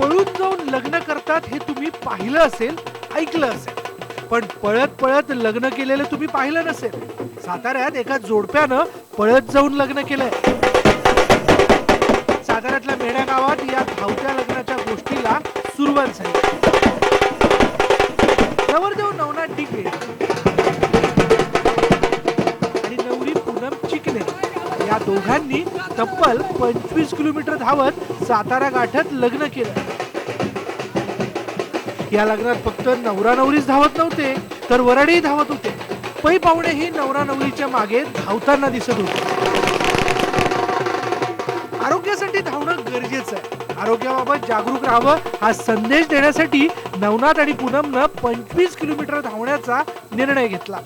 पळून जाऊन लग्न करतात हे तुम्ही पाहिलं असेल ऐकलं असेल. पण पळत पळत लग्न केलेलं तुम्ही पाहिलं नसेल. साताऱ्यात एका जोडप्यानं पळत जाऊन लग्न केलंय. साताऱ्यातल्या मेढ्या गावात या धावत्या लग्नाच्या गोष्टीला सुरुवात झाली. नवरदेव नवनाथ डिके दोघांनी तब्बल पंचवीस किलोमीटर धावत सातारा गाठत लग्न केलं. या लग्नात फक्त नवरा नवरीच धावत नव्हते तर वराडेही धावत होते. पै पाहुणेही नवरा नवरीच्या मागे धावताना दिसत होते. आरोग्यासाठी धावणं गरजेचं आहे. आरोग्याबाबत जागरूक राहावं हा संदेश देण्यासाठी नवनाथ आणि पूनमनं पंचवीस किलोमीटर धावण्याचा निर्णय घेतला.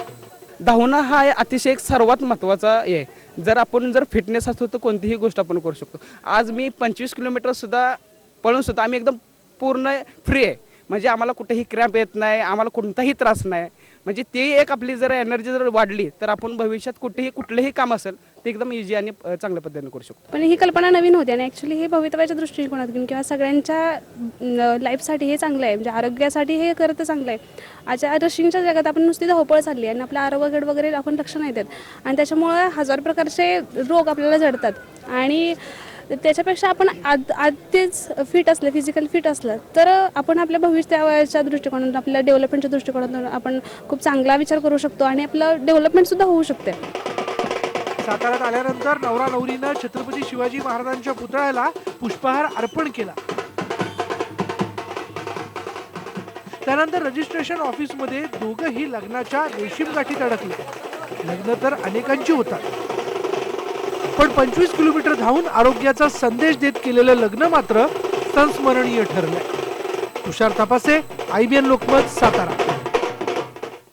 धावणं हा अतिशय एक सर्वात महत्त्वाचा हे. आहे. जर आपण जर फिटनेस असतो तर कोणतीही गोष्ट आपण करू शकतो. आज मी पंचवीस किलोमीटरसुद्धा पळून सुद्धा आम्ही एकदम पूर्ण फ्री आहे. म्हणजे आम्हाला कुठेही क्रॅम्प येत नाही आम्हाला कोणताही त्रास नाही. म्हणजे ते एक आपली जर एनर्जी जर वाढली तर आपण भविष्यात कुठेही कुठलंही काम असेल ते एकदम इझी आणि चांगल्या पद्धतीने करू शकतो. पण ही कल्पना नवीन होती आणि ॲक्च्युली हे भवितव्याच्या दृष्टिकोनातून किंवा सगळ्यांच्या लाईफसाठी हे चांगलं आहे. म्हणजे आरोग्यासाठी हे खरं तर चांगलं आहे. आजच्या रशिंगच्या जगात आपण नुसती धावपळ चालली आहे आणि आपल्या आरोग्यगड वगैरे आपण लक्ष नाही देत. आणि त्याच्यामुळे हजार प्रकारचे रोग आपल्याला जडतात आणि त्याच्यापेक्षा आपण आद आधीच फिट असलं फिजिकल फिट असलं तर आपण आपल्या भविष्याच्या दृष्टिकोनातून आपल्या डेव्हलपमेंटच्या दृष्टिकोनातून आपण खूप चांगला विचार करू शकतो आणि आपलं डेव्हलपमेंटसुद्धा होऊ शकते. साताऱ्यात आल्यानंतर नवरा नवरीनं छत्रपती शिवाजी महाराजांच्या पुतळ्याला पुष्पहार अर्पण केला. त्यानंतर रजिस्ट्रेशन ऑफिसमध्ये दोघंही लग्नाच्या रेशीम गाठीत अडकले लग्न तर अनेकांची होतात. पण पंचवीस किलोमीटर धावून आरोग्याचा संदेश देत केलेलं लग्न मात्र संस्मरणीय ठरलंय. तुषार तपासे आयबीएन लोकमत सातारा.